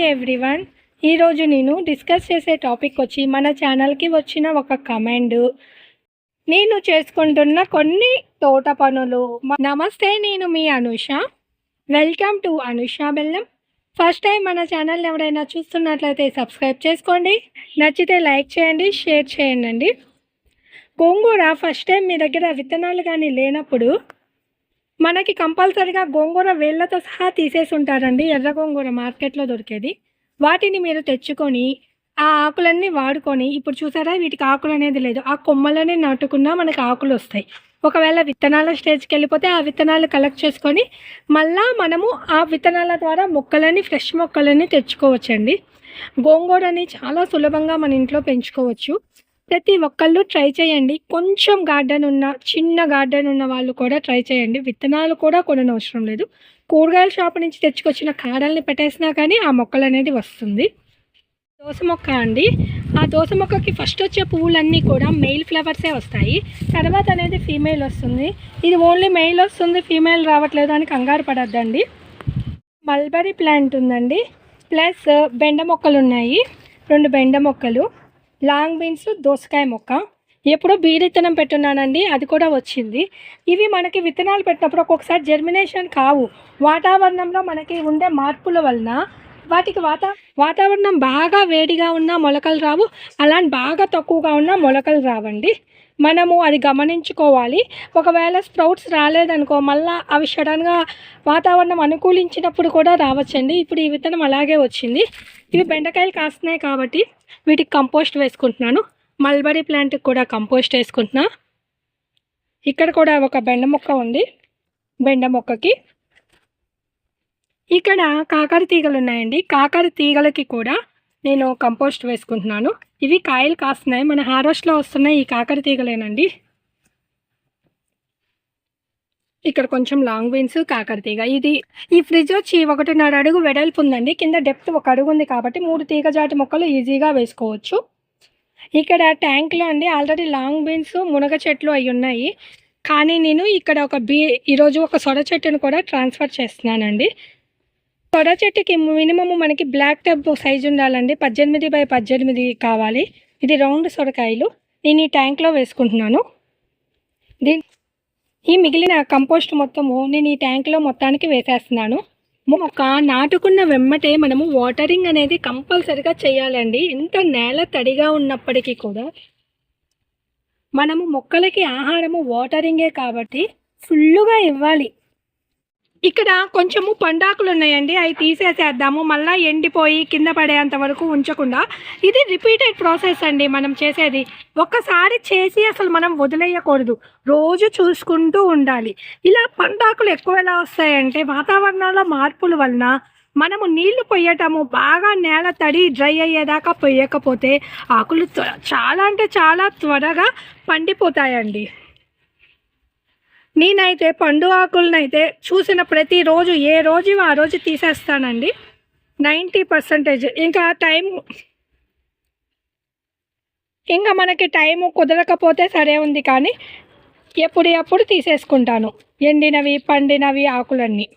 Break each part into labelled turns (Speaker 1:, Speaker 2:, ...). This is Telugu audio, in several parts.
Speaker 1: ఎవ్రీవన్ ఈరోజు నేను డిస్కస్ చేసే టాపిక్ వచ్చి మన ఛానల్కి వచ్చిన ఒక కమెండ్. నేను చేసుకుంటున్న కొన్ని తోట పనులు. నమస్తే నేను మీ అనుష. వెల్కమ్ టు అనుష బెల్లం. ఫస్ట్ టైం మన ఛానల్ ఎవరైనా చూస్తున్నట్లయితే సబ్స్క్రైబ్ చేసుకోండి. నచ్చితే లైక్ చేయండి షేర్ చేయండి. గోంగూర ఫస్ట్ టైం మీ దగ్గర విత్తనాలు కానీ లేనప్పుడు మనకి కంపల్సరిగా గోంగూర వేళ్ళతో సహా తీసేసి ఉంటారండి ఎర్ర గోంగూర మార్కెట్లో దొరికేది. వాటిని మీరు తెచ్చుకొని ఆ ఆకులన్నీ వాడుకొని ఇప్పుడు చూసారా వీటికి ఆకులు అనేది లేదు. ఆ కొమ్మలనే నాటుకున్నా మనకి ఆకులు వస్తాయి. ఒకవేళ విత్తనాల స్టేజ్కి వెళ్ళిపోతే ఆ విత్తనాలు కలెక్ట్ చేసుకొని మళ్ళా మనము ఆ విత్తనాల ద్వారా మొక్కలని ఫ్రెష్ మొక్కలని తెచ్చుకోవచ్చండి. గోంగూరని చాలా సులభంగా మన ఇంట్లో పెంచుకోవచ్చు. ప్రతి ఒక్కళ్ళు ట్రై చేయండి. కొంచెం గార్డెన్ ఉన్న చిన్న గార్డెన్ ఉన్న వాళ్ళు కూడా ట్రై చేయండి. విత్తనాలు కూడా కొననవసరం లేదు. కూరగాయల షాప్ నుంచి తెచ్చుకొచ్చిన కాడల్ని పెట్టేసినా కానీ ఆ మొక్కలు అనేది వస్తుంది. దోస మొక్క అండి. ఆ దోస మొక్కకి ఫస్ట్ వచ్చే పువ్వులన్నీ కూడా మెయిల్ ఫ్లవర్సే వస్తాయి. తర్వాత అనేది ఫీమేల్ వస్తుంది. ఇది ఓన్లీ మెయిల్ వస్తుంది ఫీమేల్ రావట్లేదు అని కంగారు పడద్దండి. మల్బరీ ప్లాంట్ ఉందండి. ప్లస్ బెండ మొక్కలు ఉన్నాయి. రెండు బెండ మొక్కలు. లాంగ్ బీన్స్ దోసకాయ మొక్క. ఎప్పుడో బీర్ పెట్టున్నానండి అది కూడా వచ్చింది. ఇవి మనకి విత్తనాలు పెట్టినప్పుడు ఒక్కొక్కసారి జర్మినేషన్ కావు. వాతావరణంలో మనకి ఉండే మార్పుల వలన వాటికి వాత వాతావరణం బాగా వేడిగా ఉన్న మొలకలు రావు. అలాంటి బాగా తక్కువగా ఉన్న మొలకలు రావండి. మనము అది గమనించుకోవాలి. ఒకవేళ స్ప్రౌట్స్ రాలేదనుకో మళ్ళీ అవి సడన్గా వాతావరణం అనుకూలించినప్పుడు కూడా రావచ్చండి. ఇప్పుడు ఈ విత్తనం అలాగే వచ్చింది. ఇవి బెండకాయలు కాస్తున్నాయి కాబట్టి వీటికి కంపోస్ట్ వేసుకుంటున్నాను. మల్బరీ ప్లాంట్కి కూడా కంపోస్ట్ వేసుకుంటున్నా. ఇక్కడ కూడా ఒక బెండ మొక్క ఉంది. బెండ మొక్కకి. ఇక్కడ కాకర తీగలు ఉన్నాయండి. కాకర తీగలకి కూడా నేను కంపోస్ట్ వేసుకుంటున్నాను. ఇవి కాయలు కాస్తున్నాయి. మన హార్వెస్ట్లో వస్తున్నాయి ఈ కాకర తీగలేనండి. ఇక్కడ కొంచెం లాంగ్ బీన్స్ కాకర తీగ. ఇది ఈ ఫ్రిడ్జ్ వచ్చి ఒకటిన్నర అడుగు వెడల్పు ఉందండి. కింద డెప్త్ ఒక అడుగు ఉంది కాబట్టి మూడు తీగ జాతి మొక్కలు ఈజీగా వేసుకోవచ్చు. ఇక్కడ ట్యాంక్లో అండి ఆల్రెడీ లాంగ్ బీన్స్ మునగ చెట్లు అవి ఉన్నాయి. కానీ నేను ఇక్కడ ఒక బీ ఈరోజు ఒక సొర చెట్టును కూడా ట్రాన్స్ఫర్ చేస్తున్నానండి. సొర చెట్టుకి మినిమము మనకి బ్లాక్ టబ్ సైజు ఉండాలండి. పద్దెనిమిది బై పద్దెనిమిది కావాలి. ఇది రౌండ్ సొరకాయలు. నేను ఈ ట్యాంక్లో వేసుకుంటున్నాను. దీని ఈ మిగిలిన కంపోస్ట్ మొత్తము నేను ఈ ట్యాంక్లో మొత్తానికి వేసేస్తున్నాను. మొక్క నాటుకున్న వెమ్మటే మనము వాటరింగ్ అనేది కంపల్సరిగా చేయాలండి. ఎంత నేల తడిగా ఉన్నప్పటికీ కూడా మనము మొక్కలకి ఆహారము వాటరింగే కాబట్టి ఫుల్లుగా ఇవ్వాలి. ఇక్కడ కొంచెము పండాకులు ఉన్నాయండి అవి తీసేసేద్దాము. మళ్ళీ ఎండిపోయి కింద పడేంత వరకు ఉంచకుండా. ఇది రిపీటెడ్ ప్రాసెస్ అండి మనం చేసేది. ఒక్కసారి చేసి అసలు మనం వదిలేయకూడదు. రోజు చూసుకుంటూ ఉండాలి. ఇలా పండాకులు ఎక్కువ ఎలా వస్తాయంటే వాతావరణంలో మార్పుల వలన మనము నీళ్ళు పొయ్యటము బాగా నేల తడి డ్రై అయ్యేదాకా పొయ్యకపోతే ఆకులు చాలా అంటే చాలా త్వరగా పండిపోతాయండి. నేనైతే పండు ఆకులనైతే చూసిన ప్రతిరోజు ఏ రోజు ఆ రోజు తీసేస్తానండి. Ninety percentage. ఇంకా టైం ఇంకా మనకి టైము కుదరకపోతే సరే ఉంది కానీ ఎప్పుడు ఎప్పుడు తీసేసుకుంటాను. ఎండినవి పండినవి ఆకులన్నీ.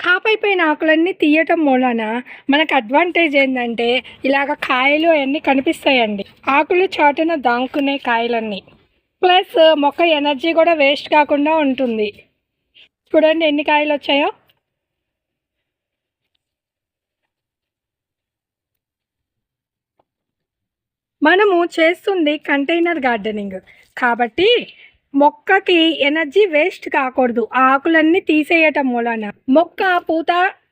Speaker 1: కాపైపోయిన ఆకులన్నీ తీయటం మూలన మనకు అడ్వాంటేజ్ ఏంటంటే ఇలాగ కాయలు అవన్నీ కనిపిస్తాయండి. ఆకులు చాటున దాంకునే కాయలన్నీ. ప్లస్ మొక్క ఎనర్జీ కూడా వేస్ట్ కాకుండా ఉంటుంది. చూడండి ఎన్ని కాయలు వచ్చాయో. మనము చేస్తుంది కంటైనర్ గార్డెనింగ్. కాబట్టి మొక్కకి ఎనర్జీ వేస్ట్ కాకూడదు. ఆకులన్నీ తీసేయటం మూలన. మొక్క పూత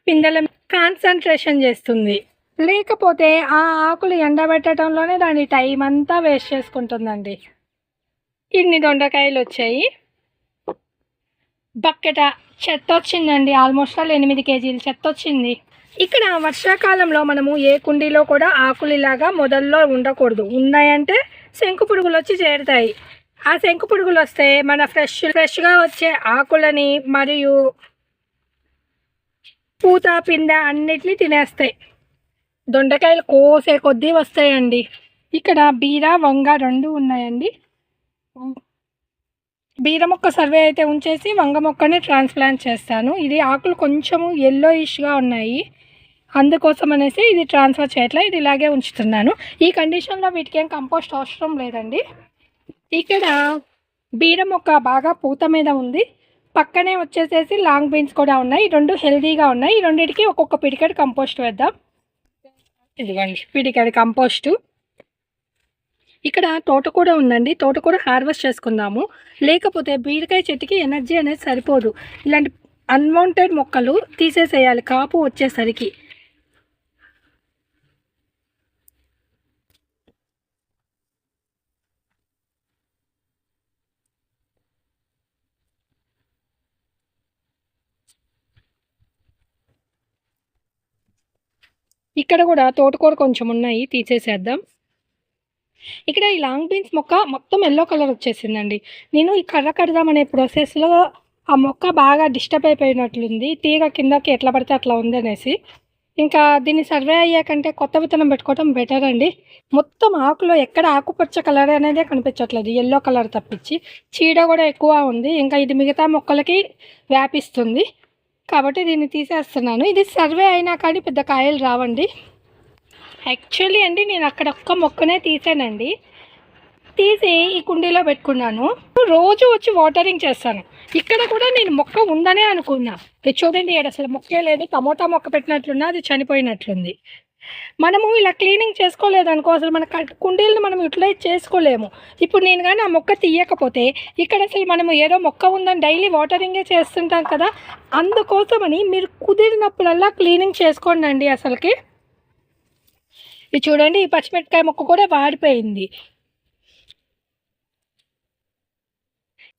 Speaker 1: పిందెల కాన్సన్ట్రేషన్ చేస్తుంది. లేకపోతే ఆ ఆకులు ఎండబెట్టడంలోనే దాని టైం అంతా వేస్ట్ చేసుకుంటుందండి. ఇన్ని దొండకాయలు వచ్చాయి. బక్కెట చెత్త వచ్చిందండి. ఆల్మోస్ట్ ఆల్ ఎనిమిది కేజీలు చెత్త వచ్చింది. ఇక్కడ వర్షాకాలంలో మనము ఏ కుండీలో కూడా ఆకులు ఇలాగా మొదల్లో ఉండకూడదు. ఉన్నాయంటే శంకు పురుగులు వచ్చి చేరుతాయి. ఆ శంకు పురుగులు వస్తే మన ఫ్రెష్ ఫ్రెష్గా వచ్చే ఆకులని మరియు పూత పింద అన్నిటినీ తినేస్తాయి. దొండకాయలు కోసే కొద్దీ వస్తాయండి. ఇక్కడ బీర వంగ రెండు ఉన్నాయండి. బీర మొక్క సర్వే అయితే ఉంచేసి వంగ మొక్కని ట్రాన్స్ప్లాంట్ చేస్తాను. ఇది ఆకులు కొంచెము ఎల్లోయిష్గా ఉన్నాయి. అందుకోసం అనేసి ఇది ట్రాన్స్ఫర్ చేయట్లే ఇది ఇలాగే ఉంచుతున్నాను. ఈ కండిషన్లో వీటికి ఏం కంపోస్ట్ అవసరం లేదండి. ఇక్కడ బీర మొక్క బాగా పూత మీద ఉంది. పక్కనే వచ్చేసేసి లాంగ్ బీన్స్ కూడా ఉన్నాయి. ఈ రెండు హెల్దీగా ఉన్నాయి. ఈ రెండింటికి ఒక్కొక్క పిడికెడు కంపోస్ట్ వేద్దాం. ఇదిగోండి పిడికెడు కంపోస్టు ఇక్కడ తోటకూర ఉందండి. తోటకూర హార్వెస్ట్ చేసుకుందాము. లేకపోతే బీరకాయ చెట్టుకి ఎనర్జీ అనేది సరిపోదు. ఇలాంటి అన్వాంటెడ్ మొక్కలు తీసేసేయాలి. కాపు వచ్చేసరికి. ఇక్కడ కూడా తోటకూర కొంచెం ఉన్నాయి. తీసేసేద్దాం. ఇక్కడ ఈ లాంగ్ బీన్స్ మొక్క మొత్తం ఎల్లో కలర్ వచ్చేసిందండి. నేను ఈ కర్ర కడదామనే ప్రాసెస్లో ఆ మొక్క బాగా డిస్టర్బ్ అయిపోయినట్లుంది. తీగ కిందకి ఎట్లా పడితే అట్లా ఉందనేసి ఇంకా దీన్ని సర్వే అయ్యాకంటే కొత్త విత్తనం పెట్టుకోవడం బెటర్ అండి. మొత్తం ఆకులో ఎక్కడ ఆకుపచ్చ కలర్ అనేది కనిపించట్లేదు. ఎల్లో కలర్ తప్పించి. చీడ కూడా ఎక్కువ ఉంది. ఇంకా ఇది మిగతా మొక్కలకి వ్యాపిస్తుంది. కాబట్టి దీన్ని తీసేస్తున్నాను. ఇది సర్వే అయినా కానీ పెద్ద కాయలు రావండి. యాక్చువల్లీ అండి నేను అక్కడ ఒక్క మొక్కనే తీసానండి. తీసి ఈ కుండీలో పెట్టుకున్నాను. రోజు వచ్చి వాటరింగ్ చేస్తాను. ఇక్కడ కూడా నేను మొక్క ఉందనే అనుకున్నా. ఇది చూడండి ఇక్కడ అసలు మొక్కే లేదు. టమోటా మొక్క పెట్టినట్లున్నా అది చనిపోయినట్లుంది. మనము ఇలా క్లీనింగ్ చేసుకోలేదు అనుకో అసలు మన క- కుండీలను మనం యూటిలైజ్ చేసుకోలేము. ఇప్పుడు నేను కానీ ఆ మొక్క తీయకపోతే ఇక్కడ అసలు మనము ఏదో మొక్క ఉందని డైలీ వాటరింగే చేస్తుంటాం కదా అందుకోసమని మీరు కుదిరినప్పుడల్లా క్లీనింగ్ చేసుకోండి అండి అసలుకి. ఇది చూడండి ఈ పచ్చిమిరపకాయ మొక్క కూడా వాడిపోయింది.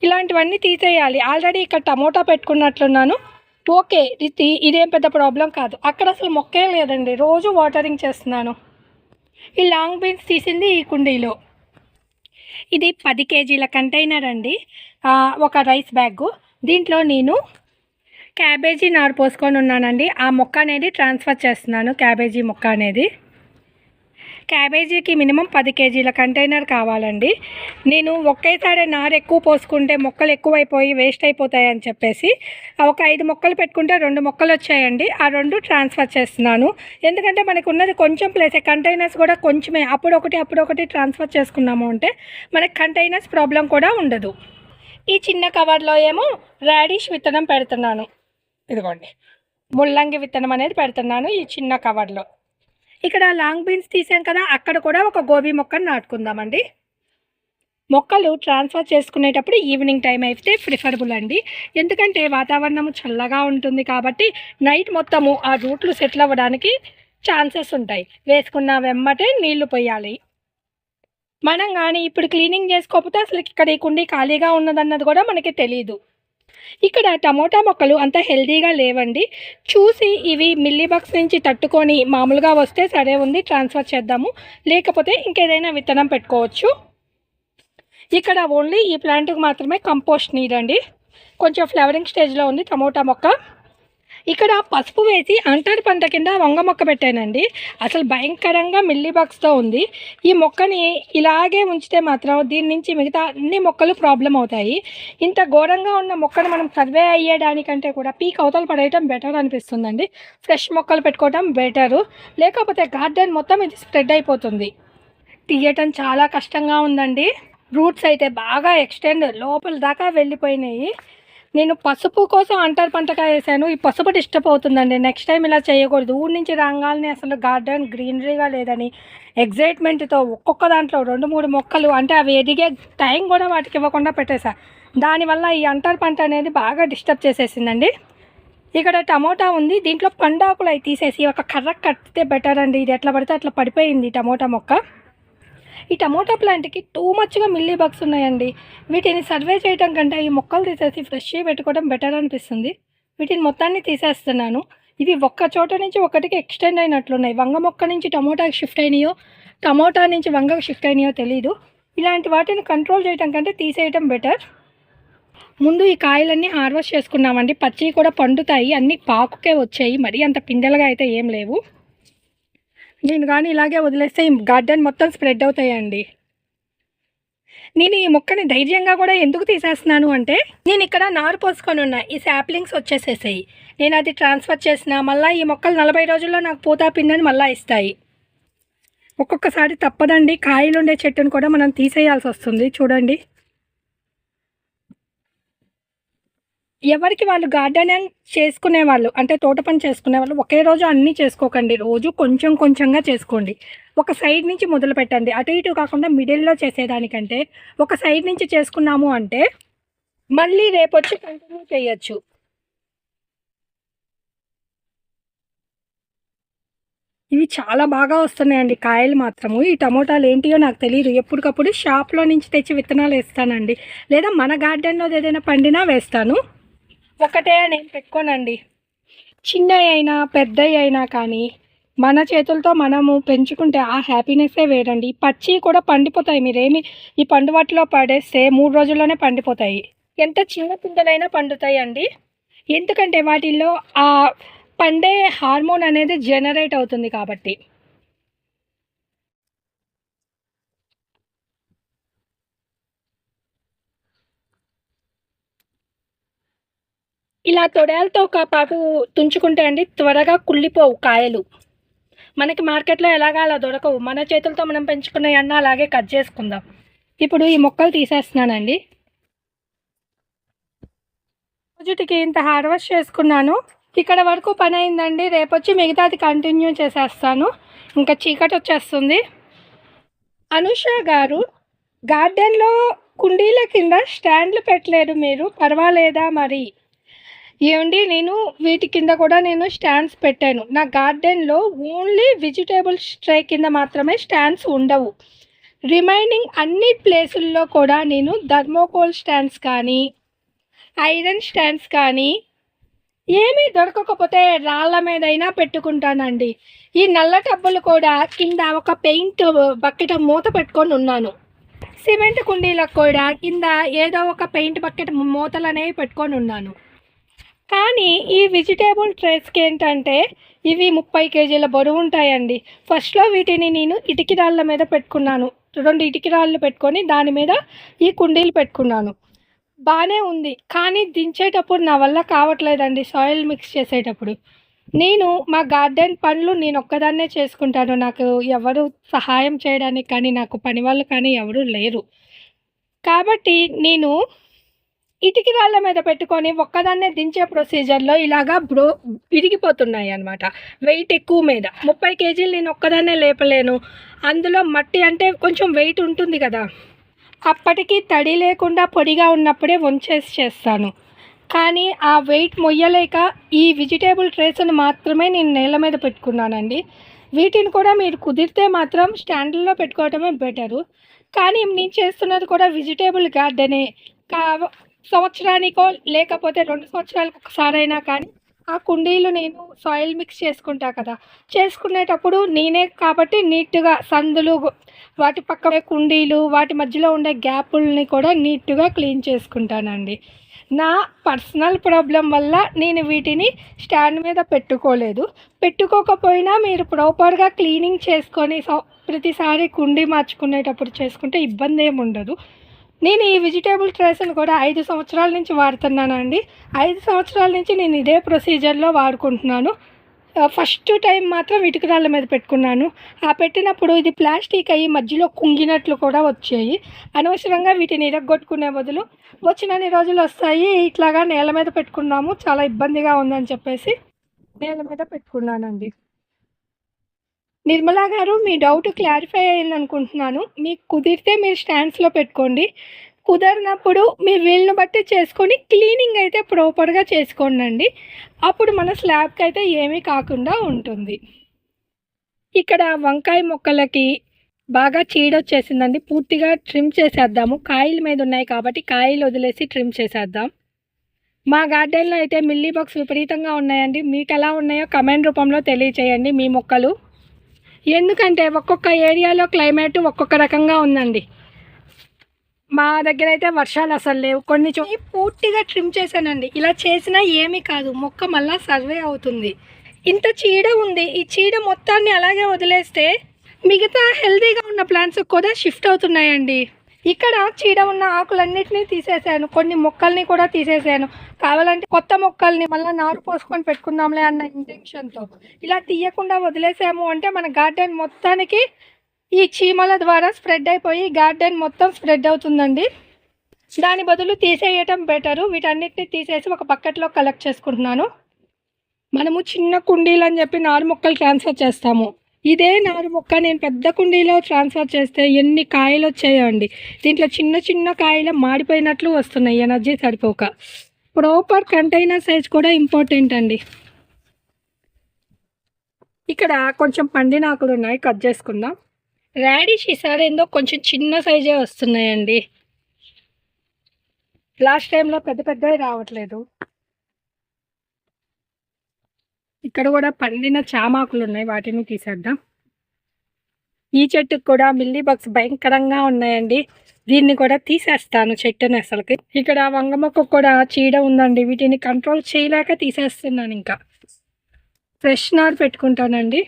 Speaker 1: ఇలాంటివన్నీ తీసేయాలి. ఆల్రెడీ ఇక్కడ టమోటా పెట్టుకున్నట్లున్నాను. ఓకే ఇది ఇదేం పెద్ద ప్రాబ్లం కాదు. అక్కడ అసలు మొక్కే లేదండి. రోజు వాటరింగ్ చేస్తున్నాను. ఈ లాంగ్ బీన్స్ తీసింది ఈ కుండీలో. ఇది పది కేజీల కంటైనర్ అండి. ఒక రైస్ బ్యాగు. దీంట్లో నేను క్యాబేజీ నారు పోసుకొని ఉన్నానండి. ఆ మొక్క అనేది ట్రాన్స్ఫర్ చేస్తున్నాను క్యాబేజీ మొక్క అనేది. క్యాబేజీకి మినిమం పది కేజీల కంటైనర్ కావాలండి. నేను ఒకేసారి నారు ఎక్కువ పోసుకుంటే మొక్కలు ఎక్కువైపోయి వేస్ట్ అయిపోతాయని చెప్పేసి ఒక ఐదు మొక్కలు పెట్టుకుంటే రెండు మొక్కలు వచ్చాయండి. ఆ రెండు ట్రాన్స్ఫర్ చేస్తున్నాను. ఎందుకంటే మనకు ఉన్నది కొంచెం ప్లేసే కంటైనర్స్ కూడా కొంచెమే. అప్పుడు ఒకటి అప్పుడు ఒకటి ట్రాన్స్ఫర్ చేసుకున్నాము అంటే మనకి కంటైనర్స్ ప్రాబ్లం కూడా ఉండదు. ఈ చిన్న కవర్లో ఏమో రాడిష్ విత్తనం పెడుతున్నాను. ఇదిగోండి. ముల్లంగి విత్తనం అనేది పెడుతున్నాను ఈ చిన్న కవర్లో. ఇక్కడ లాంగ్ బీన్స్ తీసాం కదా అక్కడ కూడా ఒక గోబీ మొక్కను నాటుకుందామండి. మొక్కలు ట్రాన్స్ఫర్ చేసుకునేటప్పుడు ఈవినింగ్ టైం అయితే ప్రిఫరబుల్ అండి. ఎందుకంటే వాతావరణం చల్లగా ఉంటుంది కాబట్టి నైట్ మొత్తము ఆ రూట్లు సెటిల్ అవ్వడానికి ఛాన్సెస్ ఉంటాయి. వేసుకున్న వెమ్మటే నీళ్ళు పోయాలి. మనం కానీ ఇప్పుడు క్లీనింగ్ చేసుకోకపోతే అసలు ఇక్కడ ఈ కుండీ ఖాళీగా ఉన్నదన్నది కూడా మనకి తెలియదు ఇక్కడ టమోటా మొక్కలు అంత హెల్దీగా లేవండి. చూసి ఇవి మిల్లీబగ్స్ నుంచి తట్టుకొని మామూలుగా వస్తే సరే ఉంది ట్రాన్స్ఫర్ చేద్దాము. లేకపోతే ఇంకేదైనా విత్తనం పెట్టుకోవచ్చు. ఇక్కడ ఓన్లీ ఈ ప్లాంట్కి మాత్రమే కంపోస్ట్ నీడండి కొంచెం ఫ్లవరింగ్ స్టేజ్లో ఉంది టమోటా మొక్క. ఇక్కడ పసుపు వేసి అంటరి పంట కింద వంగ మొక్క పెట్టానండి. అసలు భయంకరంగా మిల్లీ బాక్స్తో ఉంది. ఈ మొక్కని ఇలాగే ఉంచితే మాత్రం దీని నుంచి మిగతా అన్ని మొక్కలు ప్రాబ్లం అవుతాయి. ఇంత ఘోరంగా ఉన్న మొక్కను మనం సర్వే అయ్యేదానికంటే కూడా పీక్ అవతలు పడేయటం బెటర్ అనిపిస్తుందండి. ఫ్రెష్ మొక్కలు పెట్టుకోవటం బెటరు. లేకపోతే గార్డెన్ మొత్తం ఇది స్ప్రెడ్ అయిపోతుంది. తీయటం చాలా కష్టంగా ఉందండి. రూట్స్ అయితే బాగా ఎక్స్టెండ్ లోపల దాకా వెళ్ళిపోయినాయి. నేను పసుపు కోసం అంటర్ పంటగా వేసాను. ఈ పసుపు డిస్టర్బ్ అవుతుందండి నెక్స్ట్ టైం ఇలా చేయకూడదు. ఊరి నుంచి రాగానే అసలు గార్డెన్ గ్రీనరీగా లేదని ఎగ్జైట్మెంట్తో ఒక్కొక్క దాంట్లో రెండు మూడు మొక్కలు అంటే అవి ఎదిగే టైం కూడా వాటికి ఇవ్వకుండా పెట్టేశా దానివల్ల ఈ అంటర్ పంట అనేది బాగా డిస్టర్బ్ చేసేసిందండి. ఇక్కడ టమోటా ఉంది. దీంట్లో పండాకులు అవి తీసేసి ఒక కర్ర కట్టితే బెటర్ అండి ఇది ఎట్లా పడితే అట్లా పడిపోయింది టమోటా మొక్క. ఈ టమోటా ప్లాంట్కి టూ మచ్గా మిల్లీ బగ్స్ ఉన్నాయండి. వీటిని సర్వే చేయడం కంటే ఈ మొక్కలు తీసేసి ఫ్రెష్గా పెట్టుకోవడం బెటర్ అనిపిస్తుంది. వీటిని మొత్తాన్ని తీసేస్తున్నాను. ఇవి ఒక్క చోట నుంచి ఒకటికి ఎక్స్టెండ్ అయినట్లున్నాయి. వంగ మొక్క నుంచి టమోటాకి షిఫ్ట్ అయినాయో టమోటా నుంచి వంగకు షిఫ్ట్ అయినాయో తెలీదు. ఇలాంటి వాటిని కంట్రోల్ చేయడం కంటే తీసేయటం బెటర్. ముందు ఈ కాయలన్నీ హార్వెస్ట్ చేసుకున్నామండి. పచ్చివి కూడా పండుతాయి. అన్నీ పాకుకే వచ్చాయి. మరీ అంత పిందెలుగా అయితే ఏం లేవు. నేను కానీ ఇలాగే వదిలేస్తే ఈ గార్డెన్ మొత్తం స్ప్రెడ్ అవుతాయండి. నేను ఈ మొక్కని ధైర్యంగా కూడా ఎందుకు తీసేస్తున్నాను అంటే నేను ఇక్కడ నారు పోసుకొని ఉన్నా ఈ శాప్లింగ్స్ వచ్చేసేసాయి. నేను అది ట్రాన్స్ఫర్ చేసిన మళ్ళీ ఈ మొక్కలు నలభై రోజుల్లో నాకు పూత పిండని మళ్ళీ ఇస్తాయి. ఒక్కొక్కసారి తప్పదండి. కాయలు ఉండే చెట్టును కూడా మనం తీసేయాల్సి వస్తుంది. చూడండి. ఎవరికి వాళ్ళు గార్డెనింగ్ చేసుకునే వాళ్ళు అంటే తోట పని చేసుకునే వాళ్ళు ఒకే రోజు అన్నీ చేసుకోకండి. రోజు కొంచెం కొంచెంగా చేసుకోండి. ఒక సైడ్ నుంచి మొదలు పెట్టండి. అటు ఇటు కాకుండా మిడిల్లో చేసేదానికంటే ఒక సైడ్ నుంచి చేసుకున్నాము అంటే మళ్ళీ రేపు వచ్చి కంటిన్యూ చేయొచ్చు. ఇవి చాలా బాగా వస్తున్నాయండి కాయలు మాత్రము. ఈ టమోటాలు ఏంటియో నాకు తెలియదు ఎప్పటికప్పుడు షాప్లో నుంచి తెచ్చి విత్తనాలు వేస్తానండి. లేదా మన గార్డెన్లో ఏదైనా పండినా వేస్తాను. ఒకటే నేను పెట్టుకోనండి. చిన్నవి అయినా పెద్దవి అయినా కానీ మన చేతులతో మనము పెంచుకుంటే ఆ హ్యాపీనెస్సే వేరండి. పచ్చి కూడా పండిపోతాయి మీరేమి ఈ పండు వాటిలో పడేస్తే మూడు రోజుల్లోనే పండిపోతాయి. ఎంత చిన్న పిందెలైనా పండుతాయి అండి ఎందుకంటే వాటిల్లో ఆ పండే హార్మోన్ అనేది జనరేట్ అవుతుంది కాబట్టి. ఇలా తొడాలతో ఒక పాపు తుంచుకుంటే అండి త్వరగా కుళ్ళిపోవు కాయలు. మనకి మార్కెట్లో ఎలాగా అలా దొరకవు. మన చేతులతో మనం పెంచుకున్నవన్నా అలాగే కట్ చేసుకుందాం. ఇప్పుడు ఈ మొక్కలు తీసేస్తున్నానండి. రోజుటికి ఇంత హార్వెస్ట్ చేసుకున్నాను. ఇక్కడ వరకు పని అయిందండి. రేపు వచ్చి మిగతాది కంటిన్యూ చేసేస్తాను. ఇంకా చీకటి వచ్చేస్తుంది. అనుష గారు గార్డెన్లో కుండీల కింద స్టాండ్లు పెట్టలేరు మీరు. పర్వాలేదా మరి? ఏమండి నేను వీటి కింద కూడా నేను స్టాండ్స్ పెట్టాను. నా గార్డెన్లో ఓన్లీ వెజిటేబుల్స్ ట్రే కింద మాత్రమే స్టాండ్స్ ఉండవు. రిమైనింగ్ అన్ని ప్లేసుల్లో కూడా నేను థర్మోకోల్ స్టాండ్స్ కానీ ఐరన్ స్టాండ్స్ కానీ ఏమీ దొరకకపోతే రాళ్ళ మీదైనా పెట్టుకుంటానండి. ఈ నల్ల టబ్బులు కూడా కింద ఒక పెయింట్ బకెట్ మూత పెట్టుకొని ఉన్నాను. సిమెంట్ కుండీలకు కూడా కింద ఏదో ఒక పెయింట్ బకెట్ మూతలు అనేవి పెట్టుకొని ఉన్నాను. కానీ ఈ వెజిటేబుల్ ట్రేస్కి ఏంటంటే ఇవి ముప్పై కేజీల బరువు ఉంటాయండి. ఫస్ట్లో వీటిని నేను ఇటుకి రాళ్ళ మీద పెట్టుకున్నాను. రెండు ఇటుకి రాళ్ళు పెట్టుకొని దాని మీద ఈ కుండీలు పెట్టుకున్నాను. బాగానే ఉంది. కానీ దించేటప్పుడు నా వల్ల కావట్లేదండి సాయిల్ మిక్స్ చేసేటప్పుడు. నేను మా గార్డెన్ పనులు నేను ఒక్కదాన్నే చేసుకుంటాను. నాకు ఎవరు సహాయం చేయడానికి కానీ నాకు పని వాళ్ళు కానీ ఎవరు లేరు. కాబట్టి నేను ఇటుకి రాళ్ళ మీద పెట్టుకొని ఒక్కదాన్నే దించే ప్రొసీజర్లో ఇలాగా బ్రో విరిగిపోతున్నాయి అనమాట వెయిట్ ఎక్కువ మీద. ముప్పై కేజీలు నేను ఒక్కదాన్నే లేపలేను. అందులో మట్టి అంటే కొంచెం వెయిట్ ఉంటుంది కదా. అప్పటికి తడి లేకుండా పొడిగా ఉన్నప్పుడే వంచేసి చేస్తాను. కానీ ఆ వెయిట్ మొయ్యలేక ఈ వెజిటేబుల్ ట్రేస్ని మాత్రమే నేను నేల మీద పెట్టుకున్నానండి. వీటిని కూడా మీరు కుదిరితే మాత్రం స్టాండ్లో పెట్టుకోవటమే బెటరు కానీ నేను చేస్తున్నది కూడా వెజిటేబుల్ గార్డెనే కా సంవత్సరానికో లేకపోతే రెండు సంవత్సరాలకు ఒకసారైనా కానీ ఆ కుండీలు నేను సాయిల్ మిక్స్ చేసుకుంటా కదా. చేసుకునేటప్పుడు నేనే కాబట్టి నీట్గా సందులు వాటి పక్కనే కుండీలు వాటి మధ్యలో ఉండే గ్యాపుల్ని కూడా నీట్గా క్లీన్ చేసుకుంటానండి. నా పర్సనల్ ప్రాబ్లం వల్ల నేను వీటిని స్టాండ్ మీద పెట్టుకోలేదు. పెట్టుకోకపోయినా మీరు ప్రాపర్గా క్లీనింగ్ చేసుకొని ప్రతిసారి కుండీ మార్చుకునేటప్పుడు చేసుకుంటే ఇబ్బంది ఏమి ఉండదు నేను ఈ వెజిటేబుల్ ట్రేస్ని కూడా ఐదు సంవత్సరాల నుంచి వాడుతున్నానండి. ఐదు సంవత్సరాల నుంచి నేను ఇదే ప్రొసీజర్లో వాడుకుంటున్నాను. ఫస్ట్ టైం మాత్రం ఇటుకరాళ్ళ మీద పెట్టుకున్నాను. ఆ పెట్టినప్పుడు ఇది ప్లాస్టిక్ అయ్యి మధ్యలో కుంగినట్లు కూడా వచ్చాయి. అనవసరంగా వీటిని ఇరగొట్టుకునే బదులు వచ్చినన్ని రోజులు వస్తాయి. ఇట్లాగా నేల మీద పెట్టుకున్నాము. చాలా ఇబ్బందిగా ఉందని చెప్పేసి నేల మీద పెట్టుకున్నానండి. నిర్మలా గారు మీ డౌట్ క్లారిఫై అయ్యింది అనుకుంటున్నాను మీకు కుదిరితే మీరు స్టాండ్స్లో పెట్టుకోండి. కుదరినప్పుడు మీ వీలుని బట్టి చేసుకొని క్లీనింగ్ అయితే ప్రాపర్గా చేసుకోండి అప్పుడు మన స్లాబ్కి అయితే ఏమీ కాకుండా ఉంటుంది. ఇక్కడ వంకాయ మొక్కలకి బాగా చీడొచ్చేసిందండి పూర్తిగా ట్రిమ్ చేసేద్దాము. కాయల మీద ఉన్నాయి కాబట్టి కాయలు వదిలేసి ట్రిమ్ చేసేద్దాం. మా గార్డెన్లో అయితే మిల్లీ బాక్స్ విపరీతంగా ఉన్నాయండి. మీకు ఎలా ఉన్నాయో కమెంట్ రూపంలో తెలియచేయండి మీ మొక్కలు. ఎందుకంటే ఒక్కొక్క ఏరియాలో క్లైమేట్ ఒక్కొక్క రకంగా ఉందండి. మా దగ్గర అయితే వర్షాలు అసలు లేవు. కొన్ని చో పూర్తిగా ట్రిమ్ చేశానండి. ఇలా చేసినా ఏమీ కాదు. మొక్క మళ్ళా సర్వే అవుతుంది. ఇంత చీడ ఉంది. ఈ చీడ మొత్తాన్ని అలాగే వదిలేస్తే మిగతా హెల్తీగా ఉన్న ప్లాంట్స్ కూడా షిఫ్ట్ అవుతున్నాయండి. ఇక్కడ చీడ ఉన్న ఆకులన్నిటినీ తీసేసాను. కొన్ని మొక్కల్ని కూడా తీసేసాను. కావాలంటే కొత్త మొక్కల్ని మళ్ళీ నారు పోసుకొని పెట్టుకుందాంలే అన్న ఇంటెన్షన్తో ఇలా తీయకుండా వదిలేసాము అంటే మన గార్డెన్ మొత్తానికి ఈ చీమల ద్వారా స్ప్రెడ్ అయిపోయి గార్డెన్ మొత్తం స్ప్రెడ్ అవుతుందండి. దాని బదులు తీసేయటం బెటరు. వీటన్నిటిని తీసేసి ఒక బకెట్లో కలెక్ట్ చేసుకుంటున్నాను. మనము చిన్న కుండీలు అని చెప్పి నారు మొక్కలు ట్రాన్స్ఫర్ చేస్తాము. ఇదే నారు మొక్క నేను పెద్ద కుండీలో ట్రాన్స్ఫర్ చేస్తే ఎన్ని కాయలు వచ్చాయో అండి దీంట్లో చిన్న చిన్న కాయలు మాడిపోయినట్లు వస్తున్నాయి. ఎనర్జీ సరిపోక. ప్రాపర్ కంటైనర్ సైజ్ కూడా ఇంపార్టెంట్ అండి. ఇక్కడ కొంచెం పండిన ఆకులు ఉన్నాయి. కట్ చేసుకుందాం. రాడిష్ ఈసారి ఏందో కొంచెం చిన్న సైజే వస్తున్నాయండి. లాస్ట్ టైంలో పెద్ద పెద్దవి రావట్లేదు. ఇక్కడ కూడా పండిన చామాకులు ఉన్నాయి. వాటిని తీసేద్దాం. ఈ చెట్టుకు కూడా మిల్లీ బగ్స్ భయంకరంగా ఉన్నాయండి. దీన్ని కూడా తీసేస్తాను చెట్టుని అసలుకి. ఇక్కడ వంగ మొక్క కూడా చీడ ఉందండి. వీటిని కంట్రోల్ చేయలేక తీసేస్తున్నాను ఇంకా. ఫ్రెష్ నార్ పెట్టుకుంటానండి.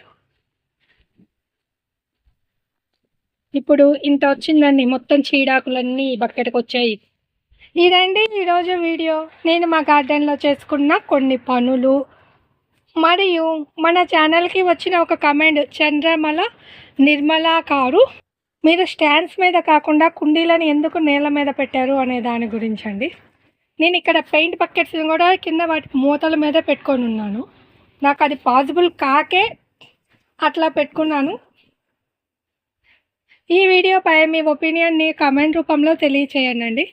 Speaker 1: ఇప్పుడు ఇంత వచ్చిందండి. మొత్తం చీడాకులన్నీ బకెట్కి వచ్చాయి. ఇదండి ఈరోజు వీడియో. నేను మా గార్డెన్లో చేసుకున్న కొన్ని పనులు మరియు మన ఛానల్కి వచ్చిన ఒక కమెంట్ చంద్రమల నిర్మల కారు మీరు స్టాండ్స్ మీద కాకుండా కుండీలను ఎందుకు నేల మీద పెట్టారు అనే దాని గురించి అండి. నేను ఇక్కడ పెయింట్ బకెట్స్ కూడా కింద వాటి మూతల మీద పెట్టుకొని ఉన్నాను. నాకు అది పాసిబుల్ కాకే అట్లా పెట్టుకున్నాను. ఈ వీడియోపై మీ ఒపీనియన్ని కమెంట్ రూపంలో తెలియచేయండి.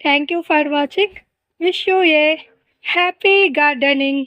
Speaker 1: Thank you for watching wish you a happy gardening